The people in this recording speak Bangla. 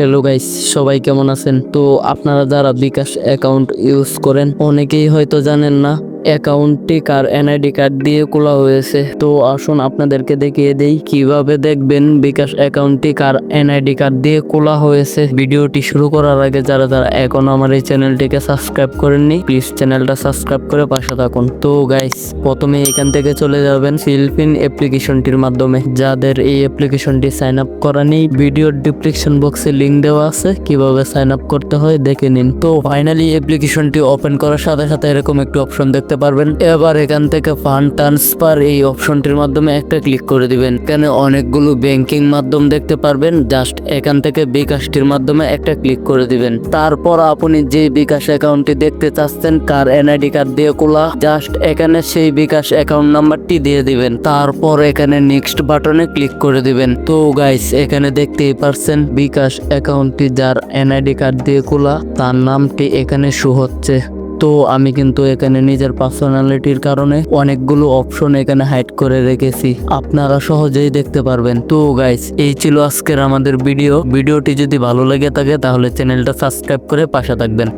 হ্যালো গাইস সবাই কেমন আছেন? তো আপনারা যারা বিকাশ অ্যাকাউন্ট ইউজ করেন, অনেকেই হয়তো জানেন না অ্যাকাউন্টটি কার এনআইডি কার্ড দিয়ে খোলা হয়েছে। তো আসুন আপনাদেরকে দেখিয়ে দেই কীভাবে দেখবেন বিকাশ অ্যাকাউন্টটি কার এনআইডি কার্ড দিয়ে খোলা হয়েছে। ভিডিওটি শুরু করার আগে যারা যারা এখনও আমার এই চ্যানেলটিকে সাবস্ক্রাইব করেননি, প্লিজ চ্যানেলটা সাবস্ক্রাইব করে পাশে থাকুন। তো গাইস, প্রথমে এখান থেকে চলে যাবেন ফিলফিন অ্যাপ্লিকেশনটির মাধ্যমে। যাদের এই অ্যাপ্লিকেশনটি সাইন আপ করা নেই, ভিডিওর ডিসক্রিপশন বক্সে লিংক দেওয়া আছে, কীভাবে সাইন আপ করতে হয় দেখে নিন। তো ফাইনালি অ্যাপ্লিকেশনটি ওপেন করার সাথে সাথে এরকম একটি অপশন দেখতে পারবেন। এবার এখান থেকে ফান্ড ট্রান্সফার এই অপশনটির মাধ্যমে একটা ক্লিক করে দিবেন। এখানে অনেকগুলো ব্যাংকিং মাধ্যম দেখতে পারবেন। জাস্ট এখান থেকে বিকাশটির মাধ্যমে একটা ক্লিক করে দিবেন। তারপর আপনি যে বিকাশ অ্যাকাউন্টটি দেখতে চাচ্ছেন কার এনআইডি কার্ড দিয়ে খোলা। জাস্ট এখানে সেই বিকাশ অ্যাকাউন্ট নাম্বারটি দিয়ে দিবেন। তারপর এখানে নেক্সট বাটনে ক্লিক করে দিবেন। তো গাইস এখানে দেখতেই পারছেন বিকাশ অ্যাকাউন্টটি যার এনআইডি কার্ড দিয়ে খোলা, তার নামটি এখানে শো হচ্ছে। তো আমি কিন্তু এখানে নিজের পার্সোনালিটির কারণে অনেকগুলো অপশন এখানে হাইড করে রেখেছি। আপনারা সহজেই দেখতে পারবেন। তো গাইস এই ছিল আজকের আমাদের ভিডিও ভিডিওটি যদি ভালো লেগে থাকে তাহলে চ্যানেলটা সাবস্ক্রাইব করে পাশে থাকবেন।